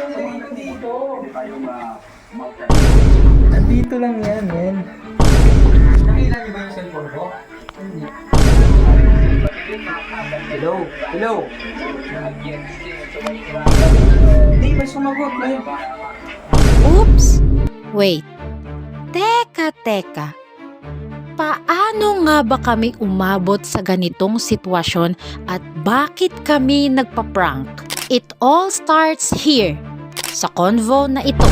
dito, nilagay ko dito. Nandito lang yan, men. Nakita niyo ba yung cellphone ko? Hindi. Hello? Hello? Hindi, may sumagot, men. Oops! Wait. Teka, teka. Paano nga ba kami umabot sa ganitong sitwasyon at bakit kami nagpa-prank? It all starts here, sa convo na ito.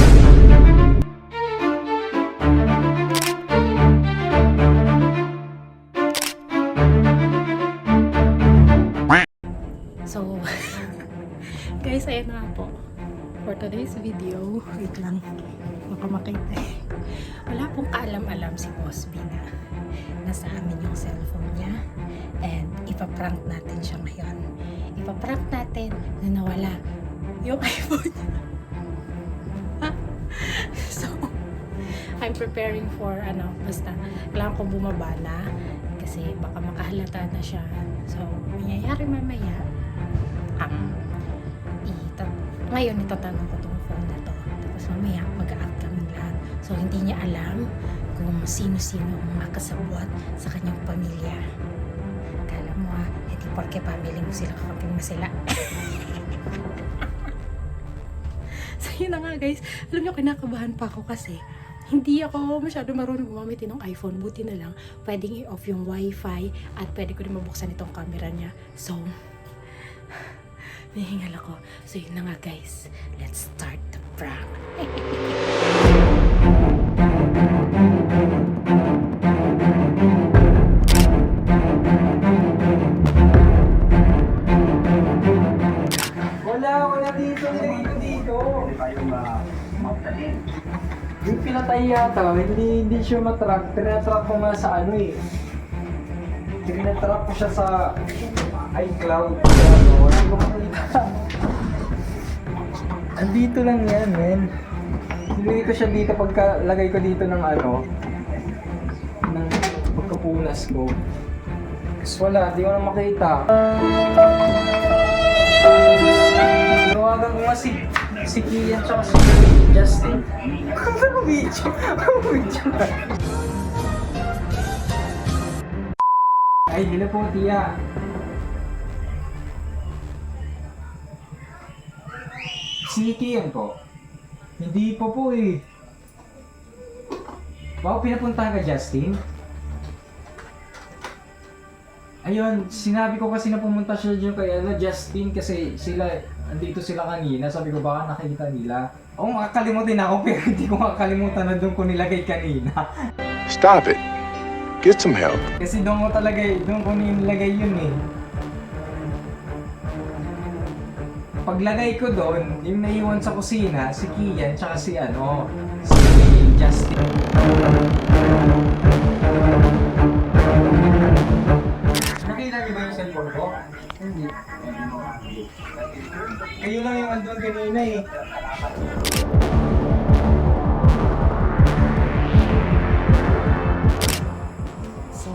So, guys, ayan na po. For today's video, wait lang, baka eh. Wala pong kaalam-alam si Boss B na nasa amin yung cellphone niya and ipaprank natin siya ngayon. Ipaprank natin na nawala yung iPhone niya. Preparing for ano, basta kailangan ko bumaba na kasi baka makahalata na siya. So, mangyayari mamaya, um, itat ngayon itatanong ko tong phone na to. Tapos mamaya mag-a-act kami lahat. So, hindi niya alam kung sino-sino ang makasabwat sa kanyang pamilya. Kala mo ah, hindi porke family mo sila kakamping mo sila. so, yun na nga guys. Alam niyo, kinakabahan pa ako kasi hindi ako masyado marunong gumamit ng iPhone. Buti na lang, pwedeng i-off yung wifi at pwede ko rin mabuksan itong camera niya. So, nahingal ako. So, yun na nga guys. Let's start the prank. Wala, wala dito, nilagay ko dito. tayo ma-. Yung pinatay yata, hindi, hindi siya matrack. Tinatrack ko nga sa ano eh. Tinatrack ko siya sa iCloud. Ano, wala ko makita. Andito lang yan, men. Nilagay ko siya dito pagka lagay ko dito ng ano, ng pagkapunas ko. Tapos wala, di ko na makita. Tawagan ko nga si, si Kian tsaka si Justin. Ano video? Ano video? Ay, na po, Tia. Si Kian po. Hindi pa po eh. Baka pinapuntahan ka, Justin? Ayun, sinabi ko kasi na pumunta siya dyan kay ano, Justin kasi sila, andito sila kanina. Sabi ko baka nakikita nila. Oo, makakalimutin ako pero hindi ko makakalimutan na doon ko nilagay kanina. Stop it. Get some help. kasi doon ko talaga, doon ko nilagay yun eh. Paglagay ko doon, yung naiwan sa kusina, si Kian, tsaka si ano, si Justin. Nakita niyo ba yung cellphone ko? Hindi. Kayo lang yung andun kanina eh. So,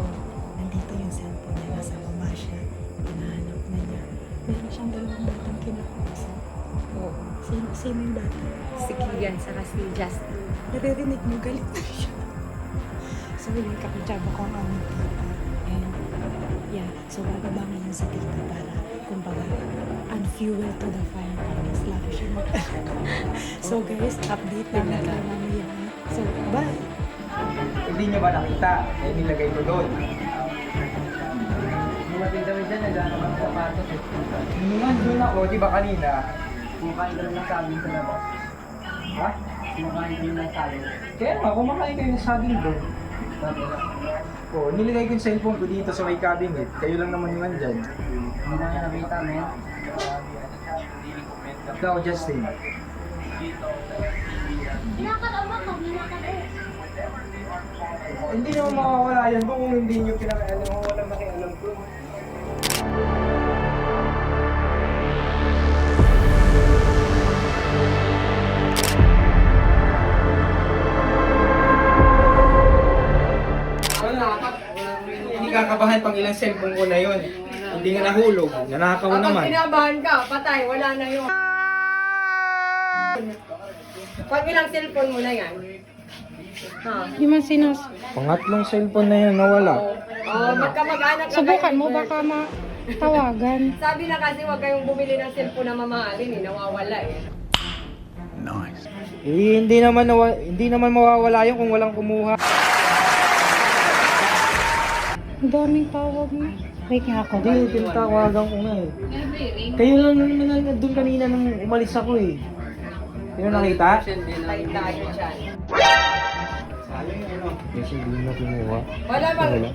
nandito yung cellphone niya. Nasa baba siya. Hinahanap na niya. Meron siyang dalawang batang kinakausap. Oo. Sino, sino yung bata? si Kian saka si Justin. Naririnig mo, galit na siya. So, yun, kakutsaba ko ang aming tita. And, yeah, so bababa ngayon sa tita para, kumbaga, and fuel to the fire para mas lalo siya mag So, guys, update namin kayo mamaya. So, bye! Hindi nyo ba nakita? Eh, nilagay ko doon. Dumating kami dyan, nagano ng sapatos eh. Nung andun ako, di ba kanina? Kumakain kami ng saging sa labas. Ha? Kumakain kami ng saging. Kaya nga, kumakain kayo ng saging doon. Oo, nilagay ko yung cellphone ko dito sa may cabinet. Kayo lang naman yung andyan. Hindi na nakita, men. Ikaw, Justin. Hindi naman makawala yan kung hindi nyo pinakailan mo walang makialam ko. Hindi kakabahan pang ilang cellphone ko na yun. Hindi nga nahulog. Nanakaw naman. kinabahan ka, patay, wala na yun. Pag ilang cellphone mo na yan? Ha? Di man sinas... Pangatlong cellphone na yun nawala. Oh, magkamag-anak na Subukan kayo. mo, baka matawagan. Sabi na kasi huwag kayong bumili ng cellphone na mamahalin eh, nawawala eh. Eh, hindi naman nawa, hindi naman mawawala yun kung walang kumuha. Ang daming tawag mo. Wait nga ako. Hindi, tinatawagan ko nga eh. Kayo lang naman na nandun kanina nung umalis ako eh. Sino nakita? Tayo tayo dyan. Yes, hindi na kumuha. Wala bang, Wala.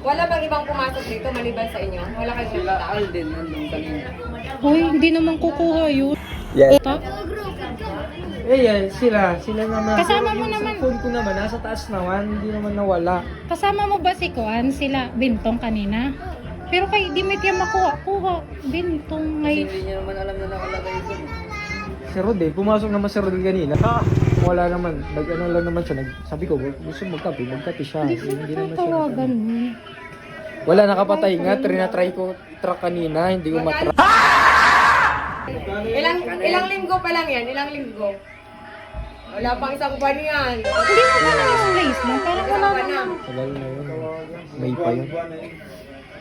wala bang ibang pumasok dito maliban sa inyo? Wala kayong nakita? Alden, nandun kanina. Uy, hindi naman kukuha yun. Yes. Ito? Eh, yan, sila. Sila naman. Kasama mo yung naman. cellphone ko naman, nasa taas naman. Hindi naman nawala. Kasama mo ba si Kuan, sila Bintong kanina? Pero kay Dimit yan makuha. Kuha. Bintong ngay. Hindi niya naman alam na nakalagay doon. Si Rodel, pumasok naman si Rodel kanina. Wala naman. Nag, ano lang naman siya. Nag, sabi ko, gusto magkape. Magkape siya. Hindi ko Hindi naman siya. tatawagan mo. Wala, nakapatay nga. Trinatry ko truck kanina. Hindi ko matry. Ilang, ilang linggo pa lang yan? Ilang linggo? Wala pang isang buwan yan. Hindi mo na yung lace mo? Parang wala Wala na. naman. Tagal na yun. May pa yun.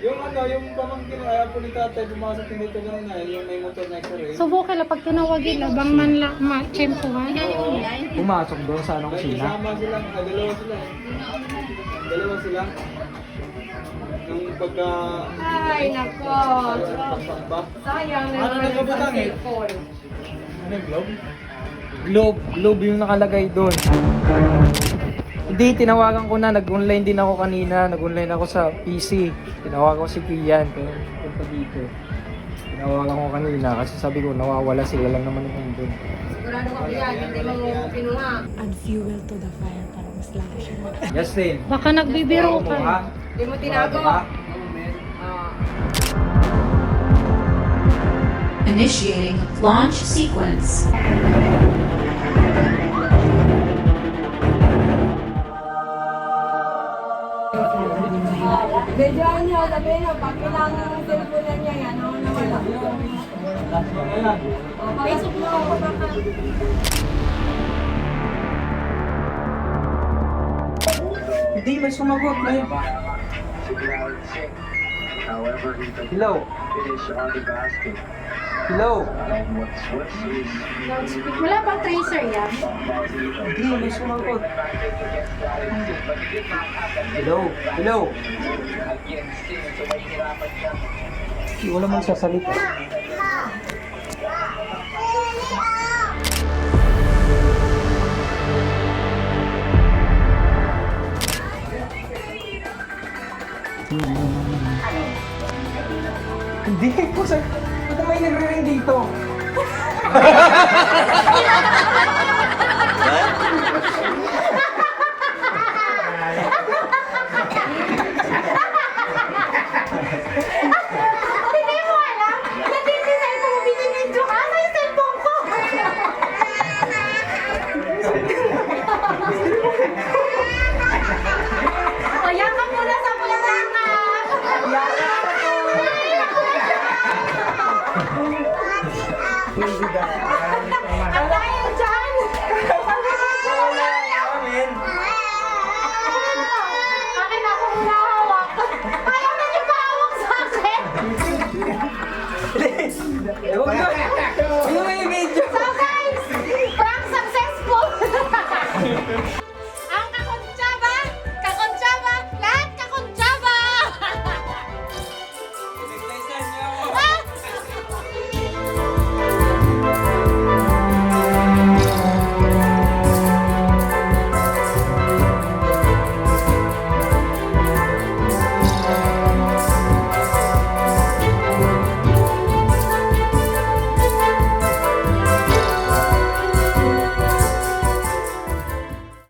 Yung ano, yung pamangkin, kaya po ni tatay pumasok dito lang na, yung may motor na x-ray. Subukan lang pag tinawagin, abang man la, ma, tsempuhan. Pumasok doon sa anong kusina. Kasama sila, ah, dalawa sila eh. Dalawa sila. Nung pagka... Ay, nako. Pakpak ba? Sayang na Ano naman yung eh? cellphone. Ano yung globe? Globe, globe yung nakalagay doon. Hindi, tinawagan ko na. Nag-online din ako kanina. Nag-online ako sa PC. Tinawagan ko si Kian. Kaya punta dito. Tinawagan ko kanina kasi sabi ko nawawala sila lang naman yung doon. Sigurado ka yan, hindi mo kinuha. Add fuel to the fire para mas lalo siya. Justin, Baka nagbibiro ka. Hindi mo tinago. Ah. Initiating launch sequence. Medyo ano, sabi niyo, pag ilang cellphone na niya ano, nawala. Facebook mo ako baka. Hindi, may sumagot na yun. However, he Hello? finish on the basket. Hello? Is Wala bang tracer yan? Hindi, may sumagot. Hello? Hello? Hindi, wala man sasalita. Hindi ko sa... Nagre-ring dito. Sudan.